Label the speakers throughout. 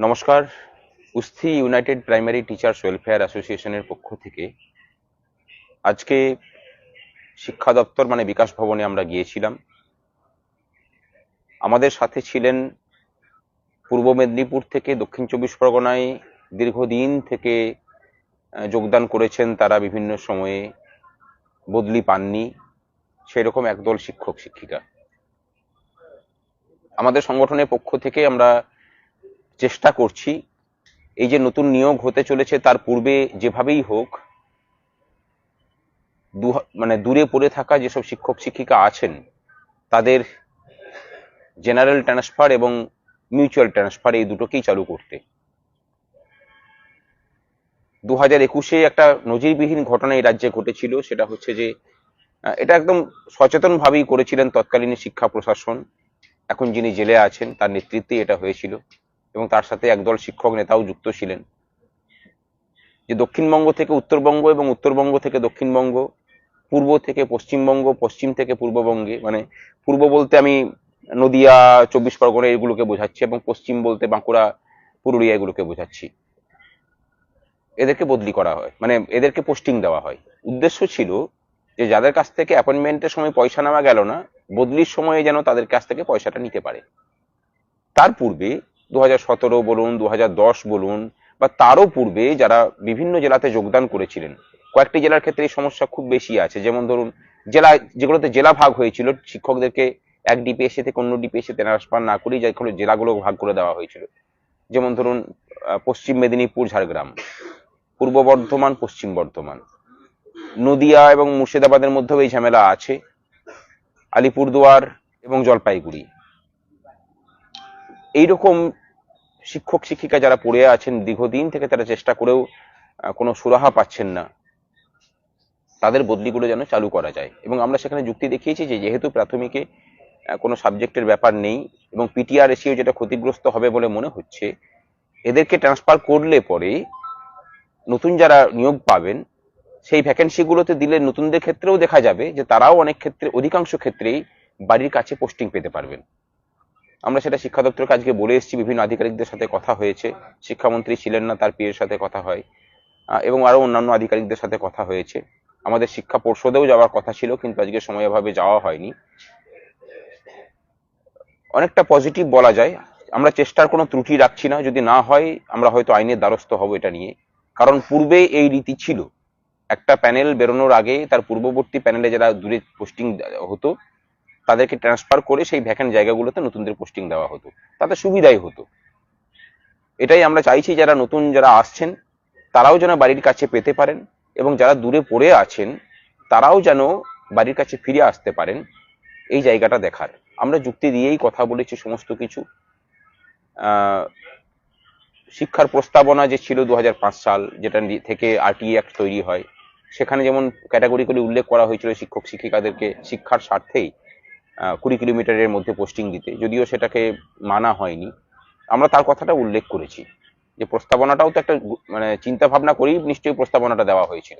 Speaker 1: নমস্কার। Usthi united primary teachers welfare অ্যাসোসিয়েশনের পক্ষ থেকে আজকে শিক্ষা দপ্তর মানে বিকাশ ভবনে আমরা গিয়েছিলাম। আমাদের সাথে ছিলেন পূর্ব মেদিনীপুর থেকে দক্ষিণ চব্বিশ পরগনায় দীর্ঘদিন থেকে যোগদান করেছেন তারা বিভিন্ন সময়ে। বদলি পাননি। সেরকম একদল শিক্ষক, শিক্ষিকা। আমাদের সংগঠনের পক্ষ থেকে আমরা চেষ্টা করছি। এই যে নতুন নিয়োগ হতে চলেছে, তার পূর্বে যেভাবেই হোক মানে দূরে পড়ে থাকা যেসব শিক্ষক শিক্ষিকা আছেন, তাদের জেনারেল ট্রান্সফার এবং মিউচুয়াল ট্রান্সফার এই দুটোকেই চালু করতে। দু হাজার একুশে একটা নজিরবিহীন ঘটনা এই রাজ্যে ঘটেছিল, সেটা হচ্ছে যে এটা একদম সচেতন ভাবেই করেছিলেন তৎকালীন শিক্ষা প্রশাসন। এখন যিনি জেলে আছেন, তার নেতৃত্বে এটা হয়েছিল। এবং তার সাথে একদল শিক্ষক নেতাও যুক্ত ছিলেন। যে দক্ষিণবঙ্গ থেকে উত্তরবঙ্গ এবং উত্তরবঙ্গ থেকে দক্ষিণবঙ্গ, পূর্ব থেকে পশ্চিমবঙ্গ, পশ্চিম থেকে পূর্ববঙ্গে মানে পূর্ব বলতে আমি নদিয়া, চব্বিশ পরগনা এগুলোকে বোঝাচ্ছি এবং পশ্চিম বলতে বাঁকুড়া, পুরুলিয়া এগুলোকে বোঝাচ্ছি। এদেরকে বদলি করা হয় মানে এদেরকে পোস্টিং দেওয়া হয়। উদ্দেশ্য ছিল যে যাদের কাছ থেকে অ্যাপয়েন্টমেন্টের সময় পয়সা নেওয়া গেল না, বদলির সময়ে যেন তাদের কাছ থেকে পয়সাটা নিতে পারে। তার পূর্বে দু সতেরো বলুন দু বলুন, বা তারও পূর্বে যারা বিভিন্ন জেলাতে যোগদান করেছিলেন, কয়েকটি জেলার ক্ষেত্রে এই সমস্যা খুব বেশি আছে। যেমন ধরুন জেলা যেগুলোতে জেলা ভাগ হয়েছিল, শিক্ষকদেরকে এক ডিপিএসসি থেকে অন্য ডিপিএসসি ট্রান্সফার না করেই যেগুলো জেলাগুলো ভাগ করে দেওয়া হয়েছিল। যেমন ধরুন পশ্চিম মেদিনীপুর, ঝাড়গ্রাম, পূর্ব বর্ধমান, পশ্চিম বর্ধমান, নদিয়া এবং মুর্শিদাবাদের মধ্যেও এই ঝামেলা আছে, আলিপুরদুয়ার এবং জলপাইগুড়ি। এইরকম শিক্ষক শিক্ষিকা যারা পড়ে আছেন দীর্ঘদিন থেকে তারা চেষ্টা করেও কোনো সুরাহা পাচ্ছেন না। তাদের বদলিগুলো যেন চালু করা যায়। এবং আমরা সেখানে যুক্তি দেখিয়েছি যে যেহেতু প্রাথমিকে কোনো সাবজেক্টের ব্যাপার নেই এবং পিটিআর এসিও যেটা ক্ষতিগ্রস্ত হবে বলে মনে হচ্ছে, এদেরকে ট্রান্সফার করলে পরে নতুন যারা নিয়োগ পাবেন, সেই ভ্যাকেন্সিগুলোতে দিলে নতুনদের ক্ষেত্রেও দেখা যাবে যে তারাও অনেক ক্ষেত্রে, অধিকাংশ ক্ষেত্রেই বাড়ির কাছে পোস্টিং পেতে পারবেন। আমরা সেটা শিক্ষা দপ্তরকে আজকে বলে এসেছি, বিভিন্ন আধিকারিকদের সাথে কথা হয়েছে, শিক্ষামন্ত্রী ছিলেন না, তার পিয়ের সাথে কথা হয় এবং আরও অন্যান্য আধিকারিকদের সাথে কথা হয়েছে। আমাদের শিক্ষা পর্ষদেও যাওয়ার কথা ছিল, কিন্তু আজকে সময় অভাবে যাওয়া হয়নি। অনেকটা পজিটিভ বলা যায়, আমরা চেষ্টার কোনো ত্রুটি রাখছি না, যদি না হয়, আমরা হয়তো আইনের দ্বারস্থ হব এটা নিয়ে। কারণ পূর্বে এই রীতি ছিল। একটা প্যানেল বেরোনোর আগে, তার পূর্ববর্তী প্যানেলে যারা দূরে পোস্টিং হতো তাদেরকে ট্রান্সফার করে সেই ভ্যাকেন্ট জায়গাগুলোতে নতুনদের পোস্টিং দেওয়া হতো। তাতে সুবিধাই হতো। এটাই আমরা চাইছি যারা নতুন, যারা আসছেন, তারাও যেন বাড়ির কাছে পেতে পারেন এবং যারা দূরে পড়ে আছেন, তারাও যেন বাড়ির কাছে ফিরে আসতে পারেন। এই জায়গাটা দেখার। আমরা যুক্তি দিয়েই কথা বলেছি সমস্ত কিছু। শিক্ষার প্রস্তাবনা যে ছিল দু হাজার পাঁচ সাল, যেটা থেকে আরটিএ অ্যাক্ট তৈরি হয়, সেখানে যেমন ক্যাটাগরিক্যালি উল্লেখ করা হয়েছিল শিক্ষক শিক্ষিকাদেরকে শিক্ষার স্বার্থেই কুড়ি কিলোমিটারের মধ্যে পোস্টিং দিতে। যদিও সেটাকে মানা হয়নি। আমরা তার কথাটা উল্লেখ করেছি। যে প্রস্তাবনাটাও তো একটা মানে চিন্তা ভাবনা করেই নিশ্চয়ই প্রস্তাবনাটা দেওয়া হয়েছিল।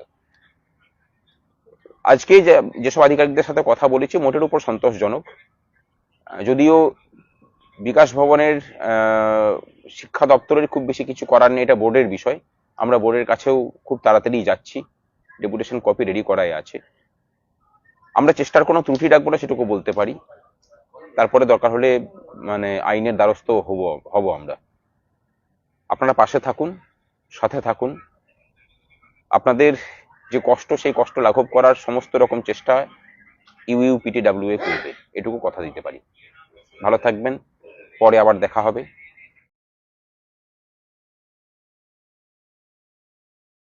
Speaker 1: আজকে যেসব আধিকারিকদের সাথে কথা বলেছি, মোটের উপর সন্তোষজনক। যদিও বিকাশ ভবনের শিক্ষা দপ্তরের খুব বেশি কিছু করার নেই, এটা বোর্ডের বিষয়। আমরা বোর্ডের কাছেও খুব তাড়াতাড়ি যাচ্ছি। ডেপুটেশন কপি রেডি করাই আছে। আমরা চেষ্টার কোনো ত্রুটি রাখব না, সেটুকু বলতে পারি। তারপরে দরকার হলে মানে আইনের দ্বারস্থ হব হব আমরা। আপনারা পাশে থাকুন, সাথে থাকুন। আপনাদের যে কষ্ট, সেই কষ্ট লাঘব করার সমস্ত রকম চেষ্টা ইউইউপিটি এ করবে। এটুকু কথা দিতে পারি। ভালো থাকবেন, পরে আবার দেখা হবে।